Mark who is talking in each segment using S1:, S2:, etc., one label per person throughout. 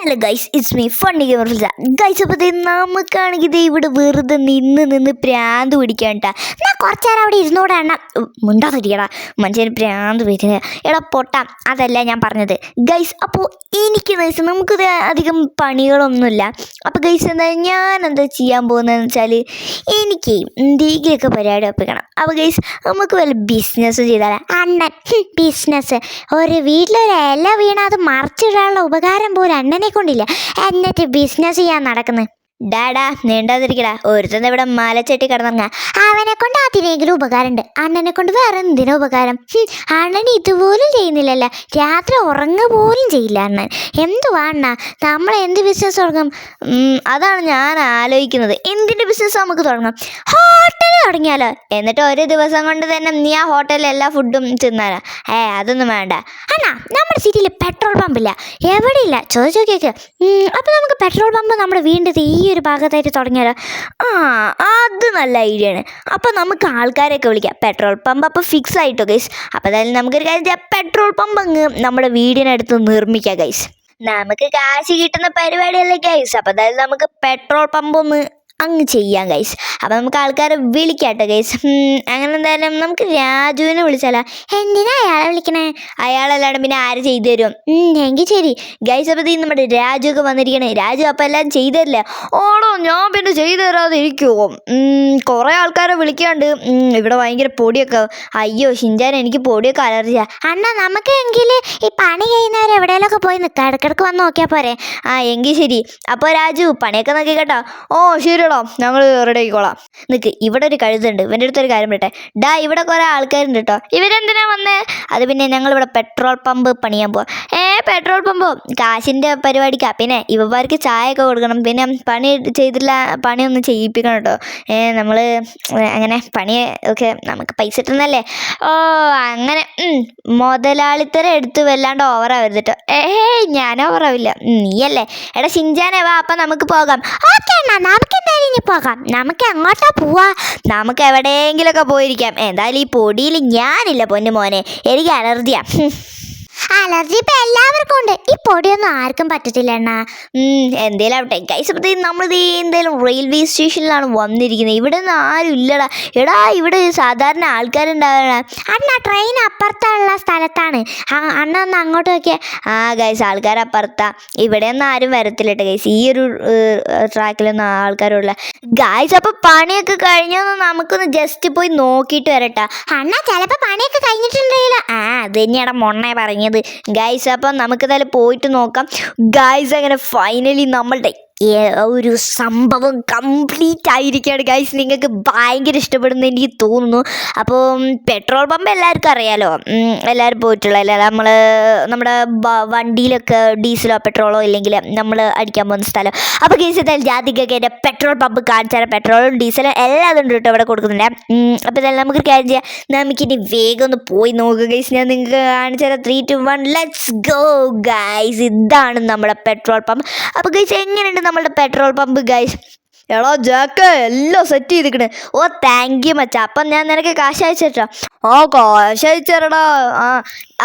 S1: Hello guys it's me funny gamer ഫിൽസ guys അപ്പോൾ നമുക്കാണെങ്കിൽ ദേ ഇവിടെ വെറുതെ നിന്ന് നിന്ന് പ്രാന്ത് പിടിക്കാൻ ഞാൻ കുറച്ച് നേരം അവിടെ ഇരുന്നോടെ എണ്ണ മുണ്ടാതിരിക്കടാ. മനുഷ്യന് പ്രാന്ത് പിടിക്കുന്നത് എടാ പൊട്ടാം. അതല്ല ഞാൻ പറഞ്ഞത്. ഗൈസ് അപ്പോൾ എനിക്ക് ഗൈസ് നമുക്കിത് അധികം പണികളൊന്നുമില്ല. അപ്പോൾ ഗൈസ് എന്താ ഞാൻ എന്താ ചെയ്യാൻ പോകുന്നതെന്ന് വെച്ചാൽ എനിക്ക് എന്തെങ്കിലുമൊക്കെ പരിപാടി ഒപ്പിക്കണം അപ്പോൾ ഗൈസ് നമുക്ക് വല്ല ബിസിനസ് ചെയ്താലേ? അണ്ണൻ ബിസിനസ് ഒരു വീട്ടിലൊരു ഇല വീണ അത് മറിച്ചിടാനുള്ള ഉപകാരം പോലും അണ്ണനെ കൊണ്ടില്ല എന്നിട്ട് ബിസിനസ് ചെയ്യാൻ നടക്കുന്നത് ഡാഡാ നീണ്ടാതിരിക്കടാ ഒരുത്തൻ ഇവിടെ മലച്ചെട്ടി കടന്നിറങ്ങ അവനെ കൊണ്ട് അതിനെങ്കിലും ഉപകാരമുണ്ട്. അണ്ണനെ കൊണ്ട് വേറെ എന്തിനാ ഉപകാരം? അണ്ണൻ ഇതുപോലും ചെയ്യുന്നില്ലല്ലോ. രാത്രി ഉറങ്ങ പോലും ചെയ്യില്ല അണ്ണൻ. എന്തുവാ അണ്ണ? നമ്മൾ എന്ത് ബിസിനസ് തുടങ്ങും? അതാണ് ഞാൻ ആലോചിക്കുന്നത്. എന്തിന്റെ ബിസിനസ് നമുക്ക് തുടങ്ങാം? ഹോട്ടൽ തുടങ്ങിയാലോ? എന്നിട്ട് ഒരു ദിവസം കൊണ്ട് തന്നെ നീ ആ ഹോട്ടലിൽ എല്ലാ ഫുഡും തിന്നാലോ ഏ അതൊന്നും വേണ്ട. അണ്ണാ നമ്മുടെ സിറ്റിയിൽ പമ്പില്ല. എവിടെയില്ല? ചോദിച്ചു നോക്കിയേക്ക്. അപ്പോൾ നമുക്ക് പെട്രോൾ പമ്പ് നമ്മുടെ വീടിന്റെ ഈ ഒരു ഭാഗത്തായിട്ട് തുടങ്ങിയാലോ? ആ അത് നല്ല ഐഡിയ ആണ്. അപ്പോൾ നമുക്ക് ആൾക്കാരെയൊക്കെ വിളിക്കാം. പെട്രോൾ പമ്പ് അപ്പോൾ ഫിക്സ് ആയിട്ടോ ഗൈസ് അപ്പോൾ അതായത് നമുക്കൊരു കാര്യം ചെയ്യാം. പെട്രോൾ പമ്പ് അങ്ങ് നമ്മുടെ വീടിനടുത്ത് നിർമ്മിക്കാം ഗൈസ് നമുക്ക് കാശ് കിട്ടുന്ന പരിപാടിയല്ലേ ഗൈസ് അപ്പോൾ അതായത് നമുക്ക് പെട്രോൾ പമ്പ് ഒന്ന് അങ്ങ് ചെയ്യാം ഗൈസ് അപ്പോൾ നമുക്ക് ആൾക്കാരെ വിളിക്കാട്ടോ ഗൈസ് അങ്ങനെ എന്തായാലും നമുക്ക് രാജുവിനെ വിളിച്ചാലോ? എന്തിനാ അയാളെ വിളിക്കണേ? അയാളല്ലാണ്ട് പിന്നെ ആര് ചെയ്തു തരും? എങ്കിൽ ശരി. ഗൈസ് അപ്പോൾ നമ്മുടെ രാജു ഒക്കെ വന്നിരിക്കണേ. രാജു അപ്പം എല്ലാം ചെയ്തല്ലേ ഓടോ ഞാൻ പിന്നെ ചെയ്തു തരാതിരിക്കുമോ കുറേ ആൾക്കാരെ വിളിക്കാണ്ട് ഇവിടെ ഭയങ്കര പൊടിയൊക്കെ. അയ്യോ ഷിഞ്ചാൻ എനിക്ക് പൊടിയൊക്കെ അലർജിയാ. അണ്ണ നമുക്ക് എങ്കിൽ ഈ പണി കഴിയുന്നവർ എവിടെയെങ്കിലൊക്കെ പോയി നിൽക്കാം ഇടക്കിടക്ക് വന്ന് നോക്കിയാൽ പോരെ. ആ എങ്കിൽ ശരി. അപ്പോൾ രാജു പണിയൊക്കെ നോക്കി കേട്ടോ ഓ ശരിയടാ ഞങ്ങൾ റെഡി ആയിക്കോളാം. നിൽക്ക് ഇവിടെ ഒരു കഴുതുണ്ട്. ഇവന്റെ അടുത്തൊരു കാര്യം വിട്ടെ ഡാ ഇവിടെ കുറേ ആൾക്കാരുണ്ട് കേട്ടോ. ഇവരെന്തിനാ വന്നേ? അത് പിന്നെ ഞങ്ങൾ ഇവിടെ പെട്രോൾ പമ്പ് പണിയാൻ പോവാം. ഏ പെട്രോൾ പമ്പോ? കാശിന്റെ പരിപാടിക്കാ. പിന്നെ ഇവന്മാർക്ക് ചായ ഒക്കെ കൊടുക്കണം. പിന്നെ പണി ചെയ്തില്ല പണിയൊന്നും ചെയ്യിപ്പിക്കണം കേട്ടോ. ഏ നമ്മൾ അങ്ങനെ പണി ഒക്കെ നമുക്ക് പൈസ കിട്ടുന്നല്ലേ? ഓ അങ്ങനെ മുതലാളിത്തരം എടുത്ത് വല്ലാണ്ട് ഓവറാവരുത് കേട്ടോ ഏയ് ഞാൻ ഓവറാവില്ല നീയല്ലേ. എടാ ഷിഞ്ചാനെ വാ അപ്പം നമുക്ക് പോകാം. ഓക്കെ എന്നാ നമുക്ക് എന്തായാലും ഇനി പോകാം. നമുക്ക് എങ്ങോട്ടാ പോവാ? നമുക്ക് എവിടെയെങ്കിലുമൊക്കെ പോയിരിക്കാം. എന്തായാലും ഈ പൊടിയിൽ ഞാനില്ല പൊന്നു മോനെ. എനിക്ക് അലർജിയാ. ഹും. അലർജി ഇപ്പം എല്ലാവർക്കും ഉണ്ട്. ഈ പൊടിയൊന്നും ആർക്കും പറ്റത്തില്ല അണ്ണാ. എന്തേലും ആവട്ടെ. ഗൈസ് അപ്പോൾ നമ്മൾ എന്തേലും റെയിൽവേ സ്റ്റേഷനിലാണ് വന്നിരിക്കുന്നത് ഇവിടെ നിന്ന് ആരും ഇല്ലടാ. എടാ ഇവിടെ സാധാരണ ആൾക്കാരുണ്ടാവണ അണ്ണ ട്രെയിൻ അപ്പുറത്തുള്ള സ്ഥലത്താണ്. അണ്ണ ഒന്ന് അങ്ങോട്ട് നോക്കിയാൽ ആ ഗൈസ് ആൾക്കാർ അപ്പുറത്താ. ഇവിടെ ഒന്നും ആരും വരത്തില്ല കേട്ടോ ഗൈസ് ഈ ഒരു ട്രാക്കിലൊന്നും ആൾക്കാരുള്ള. ഗൈസ് അപ്പോൾ പണിയൊക്കെ കഴിഞ്ഞൊന്ന് നമുക്കൊന്ന് ജസ്റ്റ് പോയി നോക്കിയിട്ട് വരട്ടാ. അണ്ണ ചിലപ്പോൾ പണിയൊക്കെ കഴിഞ്ഞിട്ടുണ്ടെങ്കിലോ? ആ അത് തന്നെയാണ് മൊണ്ണേ പറഞ്ഞത്. ഗൈസ് അപ്പം നമുക്ക് തന്നെ പോയിട്ട് നോക്കാം. ഗൈസ് അങ്ങനെ ഫൈനലി നമ്മളുടെ ഒരു സംഭവം കംപ്ലീറ്റ് ആയിരിക്കുകയാണ്. ഗൈസ് നിങ്ങൾക്ക് ഭയങ്കര ഇഷ്ടപ്പെടുന്നു എനിക്ക് തോന്നുന്നു. അപ്പോൾ പെട്രോൾ പമ്പ് എല്ലാവർക്കും അറിയാലോ. എല്ലാവരും പോയിട്ടുള്ള അല്ലേ നമ്മൾ നമ്മുടെ വണ്ടിയിലൊക്കെ ഡീസലോ പെട്രോളോ ഇല്ലെങ്കിൽ നമ്മൾ അടിക്കാൻ പോകുന്ന സ്ഥലം. അപ്പോൾ ഗൈസ് എന്തായാലും ജാതിക്കൊക്കെ എന്റെ പെട്രോൾ പമ്പ് കാണിച്ചാൽ പെട്രോളും ഡീസലും എല്ലാം അതുണ്ട് കേട്ടോ ഇവിടെ കൊടുക്കുന്നുണ്ട്. അപ്പോൾ എന്തായാലും നമുക്ക് കാര്യം ചെയ്യാം. നമുക്കിനി വേഗം ഒന്ന് പോയി നോക്കുക ഗൈസ് ഞാൻ നിങ്ങൾക്ക് കാണിച്ചു തരാം. Three two one let's go guys ഇതാണ് നമ്മുടെ പെട്രോൾ പമ്പ്. അപ്പോൾ ഗൈസ് എങ്ങനെയുണ്ട് നമ്മുടെ പെട്രോൾ പമ്പ് ഗൈസ് എടാ ജാക്ക് എല്ലാം സെറ്റ് ചെയ്തിക്കണേ. ഓ താങ്ക് യു മച്ച. അപ്പം ഞാൻ നിനക്ക് കാശ് അയച്ചിട്ടാ ഓ കാശ് അയച്ചേരടാ ആ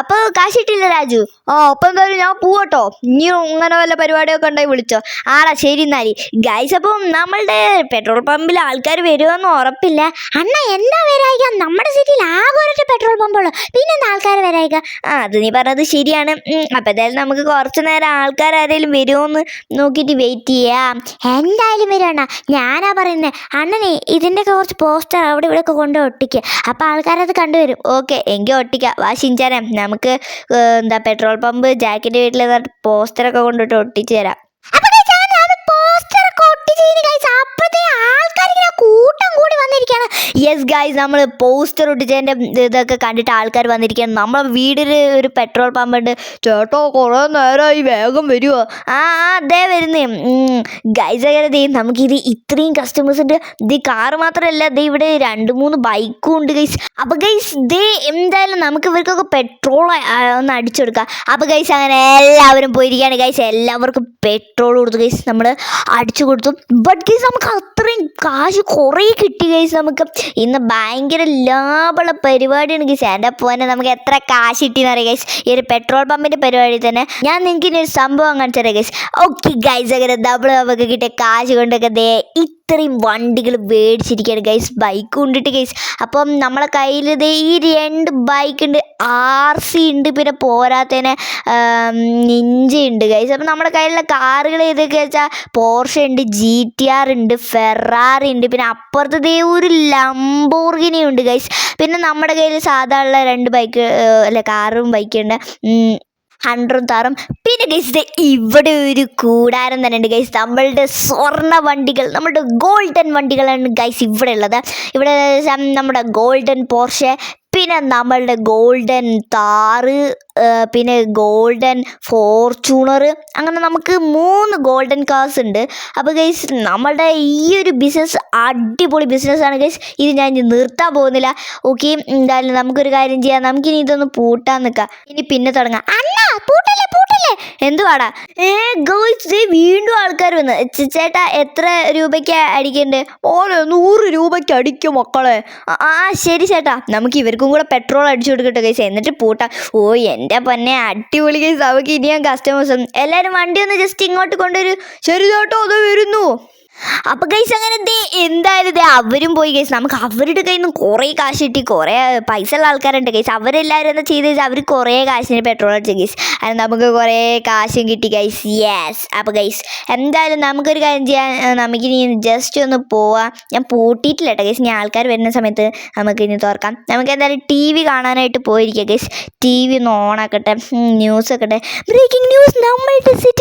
S1: അപ്പോൾ കാശ് ഇട്ടില്ല രാജു? ആ അപ്പം എന്തായാലും ഞാൻ പോവട്ടോ. ഇനി ഇങ്ങനെ വല്ല പരിപാടിയൊക്കെ ഉണ്ടായി വിളിച്ചോ. ആടാ ശരി എന്നാൽ. ഗൈസ് അപ്പം നമ്മളുടെ പെട്രോൾ പമ്പിൽ ആൾക്കാർ വരുമെന്ന് ഉറപ്പില്ല. അണ്ണ എന്താ വരായിക? നമ്മുടെ സിറ്റിയിൽ ആകെ പെട്രോൾ പമ്പുള്ളൂ പിന്നെന്താ ആൾക്കാർ വരായിക? ആ അത് നീ പറഞ്ഞത് ശരിയാണ്. അപ്പൊ എന്തായാലും നമുക്ക് കുറച്ച് നേരം ആൾക്കാർ ആരെങ്കിലും വരുമോന്ന് നോക്കിയിട്ട് വെയിറ്റ് ചെയ്യാം. എന്തായാലും വരണം ഞാനാ പറയുന്നത് അണ്ണനെ ഇതിന്റെ കുറച്ച് പോസ്റ്റർ അവിടെ ഇവിടെ ഒക്കെ കൊണ്ട് ഒട്ടിക്കുക അപ്പോൾ ആൾക്കാരത് കണ്ടുവരും. ഓക്കെ എങ്കിൽ ഒട്ടിക്കാം. വാ ശിഞ്ചാനം നമുക്ക് എന്താ പെട്രോൾ പമ്പ് ജാക്കിന്റെ വീട്ടിൽ പോസ്റ്ററൊക്കെ കൊണ്ടിട്ട് ഒട്ടിച്ച് തരാം. വന്നിരിക്കുകയാണ്. യെസ് ഗായ്സ് നമ്മൾ പോസ്റ്റർ ഒട്ടിച്ചതിന്റെ ഇതൊക്കെ കണ്ടിട്ട് ആൾക്കാർ വന്നിരിക്കുകയാണ്. നമ്മളെ വീടിൽ ഒരു പെട്രോൾ പമ്പ് ഉണ്ട്. ചേട്ടോ കുറേ നേരമായി വേഗം വരുമോ ആ അതേ വരുന്നേ. ഗൈസ് അങ്ങനെ ദേ നമുക്കിത് ഇത്രയും കസ്റ്റമേഴ്സ് ഉണ്ട്. ഇത് കാർ മാത്രമല്ല ദേ ഇവിടെ രണ്ട് മൂന്ന് ബൈക്കും ഉണ്ട് ഗൈസ് അപ്പോൾ ഗൈസ് ദേ എന്തായാലും നമുക്ക് ഇവർക്കൊക്കെ പെട്രോൾ ഒന്ന് അടിച്ചു കൊടുക്കാം അപ്പോൾ ഗൈസ് അങ്ങനെ എല്ലാവരും പോയിരിക്കുകയാണ് ഗൈസ് എല്ലാവർക്കും പെട്രോൾ കൊടുത്തു ഗൈസ് നമ്മൾ അടിച്ചു കൊടുത്തു. ബട്ട് ഗൈസ് നമുക്ക് കാശ് കുറേ കിട്ടി ഗൈസ് നമുക്ക്. ഇന്ന് ഭയങ്കര ലാഭമുള്ള പരിപാടിയാണ് ഗൈസ് എന്റെ പോനെ നമുക്ക് എത്ര കാശ് കിട്ടിയെന്ന് അറിയാം ഗൈസ് ഈ ഒരു പെട്രോൾ പമ്പിന്റെ പരിപാടി തന്നെ. ഞാൻ നിങ്ങൾക്ക് ഇനി ഒരു സംഭവം കാണിച്ചു തരാം ഗൈസ് ഓക്കെ ഗൈസ് അങ്ങനെ നമ്മൾ നമുക്ക് കിട്ടിയ കാശ് കൊണ്ടൊക്കെ ദേ ഇത്രയും വണ്ടികൾ മേടിച്ചിരിക്കുകയാണ് ഗൈസ് ബൈക്ക് കൊണ്ടിട്ട് ഗൈസ് അപ്പം നമ്മളെ കയ്യിൽ ദേ ഈ രണ്ട് ബൈക്ക് ഉണ്ട്. ആർ സി ഉണ്ട് പിന്നെ പോരാത്തതിന് നിഞ്ച ഉണ്ട് ഗൈസ് അപ്പം നമ്മുടെ കയ്യിലുള്ള കാറുകൾ ഏതൊക്കെ വെച്ചാൽ പോർഷ ഉണ്ട് ജി ടി ആർ ഉണ്ട് ഫെറാറി ഉണ്ട് പിന്നെ അപ്പുറത്തേ ഒരു ലംബോർഗിനി ഉണ്ട് ഗൈസ് പിന്നെ നമ്മുടെ കയ്യിൽ സാധാരണ രണ്ട് ബൈക്ക് അല്ല കാറും ബൈക്കുണ്ട് ഹൺഡ്രഡ് താറും. പിന്നെ ഗൈസ് ഇവിടെ ഒരു കൂടാരം തന്നെ ഉണ്ട് ഗൈസ് നമ്മളുടെ സ്വർണ വണ്ടികൾ നമ്മുടെ ഗോൾഡൻ വണ്ടികളാണ് ഗൈസ് ഇവിടെ ഉള്ളത്. ഇവിടെ നമ്മുടെ ഗോൾഡൻ പോർഷെ പിന്നെ നമ്മളുടെ ഗോൾഡൻ താറ് പിന്നെ ഗോൾഡൻ ഫോർച്യൂണർ അങ്ങനെ നമുക്ക് മൂന്ന് ഗോൾഡൻ കാർസ് ഉണ്ട്. അപ്പോൾ ഗൈസ് നമ്മളുടെ ഈ ഒരു ബിസിനസ് അടിപൊളി ബിസിനസ്സാണ് ഗൈസ് ഇത് ഞാൻ ഇനി നിർത്താൻ പോകുന്നില്ല. ഓക്കെ എന്തായാലും നമുക്കൊരു കാര്യം ചെയ്യാം. നമുക്കിനി ഇതൊന്ന് പൂട്ടാൻ നിൽക്കാം ഇനി പിന്നെ തുടങ്ങാം. അണ്ണാ പൂട്ടല്ലേ പൂട്ടല്ലേ? എന്തുവാടാ? ഏ ഗോയ്സ് വീണ്ടും ആൾക്കാർ വന്ന്. ചേട്ടാ എത്ര രൂപയ്ക്ക് അടിക്കണ്ടേ? ഓരോ നൂറ് രൂപയ്ക്ക് അടിക്കും മക്കളെ. ആ ശരി ചേട്ടാ. നമുക്ക് ഇവർക്കും കൂടെ പെട്രോൾ അടിച്ചു കൊടുക്കട്ടെ കൈസ് എന്നിട്ട് പൂട്ടാം. ഓ എന്റെ പൊന്നെ അടിപൊളി കൈസ് നമുക്ക് ഇനിയും കസ്റ്റമേഴ്സും എല്ലാവരും വണ്ടി ഒന്ന് ജസ്റ്റ് ഇങ്ങോട്ട് കൊണ്ടുവരൂ. ശരി ചേട്ടോ അത് വരുന്നു. അപ്പൊ ഗൈസ് അങ്ങനെ ദേ എന്തായാലും ദേ അവരും പോയി ഗൈസ് നമുക്ക് അവരുടെ കയ്യിൽ നിന്ന് കുറേ കാശ് കിട്ടി. കുറേ പൈസ ഉള്ള ആൾക്കാരുണ്ട് ഗൈസ് അവരെല്ലാവരും എന്താ ചെയ്ത്? അവർ കുറേ കാശിന് പെട്രോൾ അടിച്ചു ഗൈസ് അത് നമുക്ക് കുറേ കാശും കിട്ടി ഗൈസ് യെസ് അപ്പോൾ ഗൈസ് എന്തായാലും നമുക്കൊരു കാര്യം ചെയ്യാൻ നമുക്ക് നമുക്കിനി ജസ്റ്റ് ഒന്ന് പോവാം. ഞാൻ പൂട്ടിയിട്ടില്ല കേട്ടോ ഗൈസ് ഇനി ആൾക്കാർ വരുന്ന സമയത്ത് നമുക്ക് ഇനി തുറക്കാം. നമുക്ക് എന്തായാലും ടി വി കാണാനായിട്ട് പോയിരിക്കുക ഗൈസ് ടി വി ഒന്ന് ഓണാക്കട്ടെ ന്യൂസ് ആക്കട്ടെ. ബ്രേക്കിംഗ് ന്യൂസ് സിറ്റിയിൽ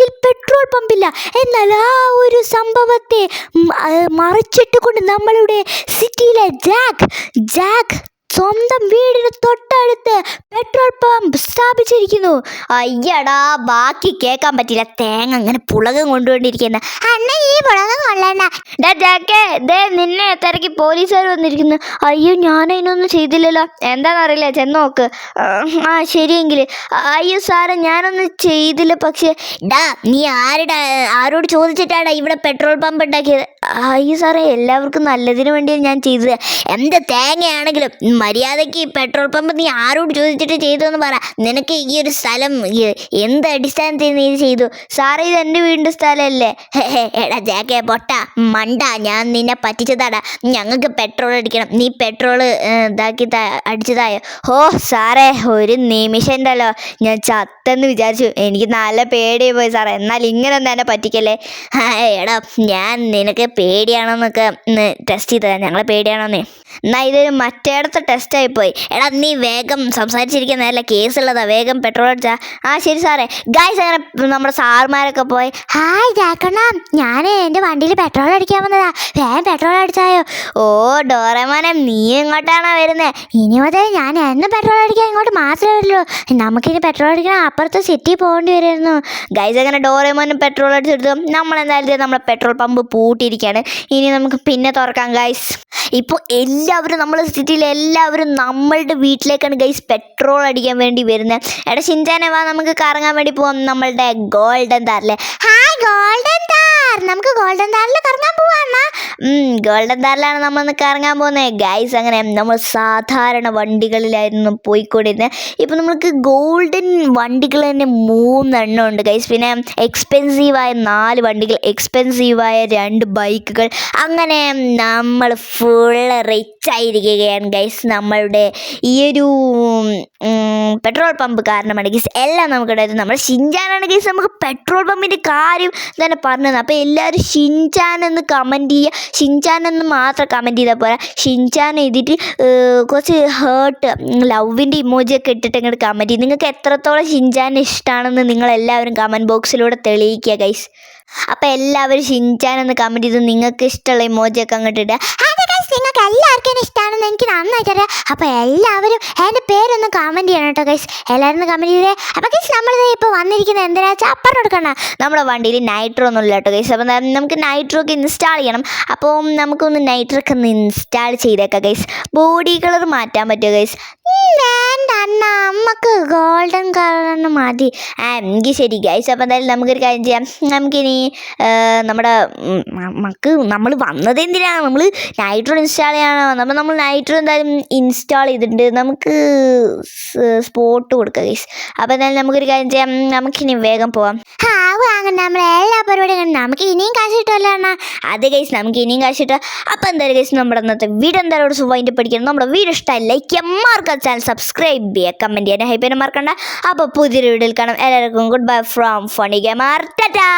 S1: പെട്രോൾ പമ്പില്ല. എന്നാൽ ആ ഒരു സംഭവത്തെ ഉം, മറിച്ചിട്ട് കൊണ്ട് നമ്മളുടെ സിറ്റിയിലെ ജാക്ക് ജാക്ക് സ്വന്തം വീടിന് തൊട്ടടുത്ത് പെട്രോൾ പമ്പ് സ്ഥാപിച്ചിരിക്കുന്നു. അയ്യടാ ബാക്കി കേൾക്കാൻ പറ്റില്ല. തേങ്ങ അങ്ങനെ പുളകം കൊണ്ടുകൊണ്ടിരിക്കുന്ന അണ്ണ ഈ പുളകം കൊള്ളണ്ട. നിന്നെ തിരക്കി പോലീസുകാർ വന്നിരിക്കുന്നു. അയ്യോ ഞാൻ അതിനൊന്നും ചെയ്തില്ലല്ലോ. എന്താണെന്നറിയില്ല ചെന്ന് നോക്ക്. ആ, ശരിയെങ്കിൽ അയ്യോ സാറേ ഞാനൊന്നും ചെയ്തില്ല. പക്ഷേ ഡാ നീ ആരുടെ ആരോട് ചോദിച്ചിട്ടാടാ ഇവിടെ പെട്രോൾ പമ്പ് ഉണ്ടാക്കിയത്? അയ്യോ സാറേ എല്ലാവർക്കും നല്ലതിന് വേണ്ടിയാണ് ഞാൻ ചെയ്തത്. എന്ത് തേങ്ങയാണെങ്കിലും മര്യാദയ്ക്ക് പെട്രോൾ പമ്പ് നീ ആരോട് ചോദിച്ചിട്ട് ചെയ്തു എന്ന് പറ. നിനക്ക് ഈ ഒരു സ്ഥലം എന്ത് അടിസ്ഥാനത്തിൽ നീ ചെയ്തു? സാറേ ഇത് എന്റെ വീടിന്റെ സ്ഥലമല്ലേ? എടാ ജാക്കെ പൊട്ട മണ്ട. ഞാൻ നിന്നെ പറ്റിച്ചതാടാ. ഞങ്ങൾക്ക് പെട്രോൾ അടിക്കണം. നീ പെട്രോൾ ഇതാക്കി അടിച്ചതായോ? ഓ സാറേ ഒരു നിമിഷം ഉണ്ടല്ലോ ഞാൻ ചത്തെന്ന് വിചാരിച്ചു. എനിക്ക് നല്ല പേടിയായി പോയി സാറേ. എന്നാൽ ഇങ്ങനെ എന്നെ പറ്റിക്കല്ലേ? എടാ ഞാൻ നിനക്ക് പേടിയാണോന്നൊക്കെ ടെസ്റ്റ് ചെയ്തതാ. ഞങ്ങളെ പേടിയാണോന്നേ. എന്നാ ഇതൊരു മറ്റേടത്തെ ടെസ്റ്റായി പോയി എടാ നീ വേഗം സംസാരിച്ചിരിക്കുന്ന നല്ല കേസുള്ളതാ വേഗം പെട്രോൾ അടിച്ചാ. ആ ശരി സാറേ. ഗായ്സ് അങ്ങനെ നമ്മുടെ സാറുമാരൊക്കെ പോയി ഹായ് ജാക്കണ്ണ ഞാൻ എന്റെ വണ്ടിയിൽ പെട്രോൾ അടിക്കാൻ വന്നതാ. വേഗം പെട്രോൾ അടിച്ചായോ? ഓ ഡോറമോനെ നീ ഇങ്ങോട്ടാണോ വരുന്നത് ഇനി മുതൽ ഞാൻ എന്നും പെട്രോൾ അടിക്കാൻ ഇങ്ങോട്ട് മാത്രമേ വരുള്ളൂ. നമുക്കിനി പെട്രോൾ അടിക്കണം അപ്പുറത്ത് സിറ്റി പോകേണ്ടി വരുമായിരുന്നു. ഗൈസ് അങ്ങനെ ഡോറേമോനും പെട്രോൾ അടിച്ചെടുത്തു. നമ്മൾ എന്തായാലും നമ്മളെ പെട്രോൾ പമ്പ് പൂട്ടിയിരിക്കുകയാണ്. ഇനി നമുക്ക് പിന്നെ തുറക്കാം ഗൈസ് ഇപ്പോൾ എല്ലാവരും സിറ്റിയിലെ സിറ്റിയിൽ എല്ലാവരും നമ്മളുടെ വീട്ടിലേക്കാണ് ഗൈസ് പെട്രോൾ അടിക്കാൻ വേണ്ടി വരുന്നത് എടാ ഷിൻചാനെ നമുക്ക് കറങ്ങാൻ വേണ്ടി പോകാം നമ്മളുടെ ഗോൾഡൻ താറിലെ ഹായ് ഗോൾഡൻ താർ നമുക്ക് ഗോൾഡൻ താറിൽ കറങ്ങാൻ പോവാണ ഗോൾഡൻ താറിലാണ് നമ്മളൊന്ന് കറങ്ങാൻ പോകുന്നത് ഗൈസ് അങ്ങനെ നമ്മൾ സാധാരണ വണ്ടികളിലായിരുന്നു പോയിക്കൊണ്ടിരുന്നത് ഇപ്പം നമ്മൾക്ക് ഗോൾഡൻ വണ്ടികൾ തന്നെ മൂന്നെണ്ണം ഉണ്ട്. ഗൈസ് പിന്നെ എക്സ്പെൻസീവായ നാല് വണ്ടികൾ എക്സ്പെൻസീവായ രണ്ട് ബൈക്കുകൾ. അങ്ങനെ നമ്മൾ ഫുള്ള് റിച്ച് ആയിരിക്കുകയാണ് ഗൈസ് നമ്മളുടെ ഈ ഒരു പെട്രോൾ പമ്പ് കാരണമാണ് ഗൈസ് എല്ലാം നമുക്ക് നമ്മൾ ഷിഞ്ചാനാണ് ഗൈസ് നമുക്ക് പെട്രോൾ പമ്പിന്റെ കാര്യം തന്നെ പറഞ്ഞു അപ്പോൾ എല്ലാവരും ഷിൻചാൻ എന്ന് കമന്റ് ചെയ്യുക. ഷിൻചാൻ എന്ന് മാത്രം കമന്റ് ചെയ്താൽ പോരാ. ഷിൻചാൻ എഴുതിയിട്ട് കുറച്ച് ഹേർട്ട് ലവിന്റെ ഇമോജിയൊക്കെ ഇട്ടിട്ട് ഇങ്ങോട്ട് കമന്റ് ചെയ്യും. നിങ്ങൾക്ക് എത്രത്തോളം ഷിൻചാൻ ഇഷ്ടമാണെന്ന് നിങ്ങളെല്ലാവരും കമന്റ് ബോക്സിലൂടെ തെളിയിക്കുക ഗൈസ് അപ്പോൾ എല്ലാവരും ഷിൻചാൻ എന്ന് കമന്റ് ചെയ്ത് നിങ്ങൾക്ക് ഇഷ്ടമുള്ള ഇമോജിയൊക്കെ അങ്ങോട്ട് ഇടുക. ഗൈസ് നിങ്ങൾക്ക് എല്ലാവർക്കും ഇഷ്ടമാണെന്ന് എനിക്ക് നന്നായിട്ട് അറിയാം അപ്പോൾ എല്ലാവരും എന്റെ പേരൊന്ന് കമന്റ് ചെയ്യണം കേട്ടോ ഗൈസ് എല്ലാവരും കമന്റ് ചെയ്തേ. അപ്പോൾ ഗൈസ് നമ്മളിത് ഇപ്പോൾ വന്നിരിക്കുന്നത് എന്തിനാ വെച്ചാൽ അപ്പുറം എടുക്കണം നമ്മുടെ വണ്ടിയിൽ നൈട്രോ ഒന്നും ഇല്ല കേട്ടോ ഗൈസ് അപ്പോൾ നമുക്ക് നൈട്രോ ഒക്കെ ഇൻസ്റ്റാൾ ചെയ്യണം. അപ്പോൾ നമുക്കൊന്ന് നൈട്രോ ഒക്കെ ഒന്ന് ഇൻസ്റ്റാൾ ചെയ്തേക്കാം ഗൈസ് ബോഡി കളർ മാറ്റാൻ പറ്റുമോ ഗൈസ് അമ്മയ്ക്ക് ഗോൾഡൻ കളറിന് മതി. ആ എങ്കിൽ ശരി ഗൈസ് അപ്പോൾ എന്തായാലും നമുക്കൊരു കാര്യം ചെയ്യാം. നമുക്കിനി നമ്മുടെ നമുക്ക് നമ്മൾ വന്നത് എന്തിനാണ് നമ്മൾ നൈട്രോ ഇൻസ്റ്റാൾ ചെയ്യാനോ നമ്മൾ നമ്മൾ നൈട്രോ എന്തായാലും ഇൻസ്റ്റാൾ ചെയ്തിട്ടുണ്ട്. നമുക്ക് സ്പോട്ട് കൊടുക്കുക ഗൈസ് അപ്പോൾ എന്തായാലും നമുക്കൊരു കാര്യം ചെയ്യാം. നമുക്കിനി വേഗം പോവാം. ആ അങ്ങനെ നമ്മൾ എല്ലാ പരിപാടിയും നമുക്ക് ഇനിയും കാശ് കിട്ടുമല്ലോ അതെ ഗൈസ് നമുക്ക് ഇനിയും കാശ് കിട്ടുക അപ്പോൾ എന്തായാലും ഗൈസ് നമ്മുടെ ഇന്നത്തെ വീഡിയോ എന്തായാലും സുഖമായിട്ട് പഠിക്കണം നമ്മുടെ വീഡിയോ ഇഷ്ടമായി ലൈക്ക് ചെയ്യാം. മാർക്ക് ചാനൽ സബ്സ്ക്രൈബ് ചെയ്യുക കമന്റ് ചെയ്യാൻ ഹൈപ്പിനെ മറക്കണ്ട. അപ്പോൾ പുതിയൊരു വീഡിയോയിൽ കാണാം. എല്ലാവർക്കും good bye from funny gamer tata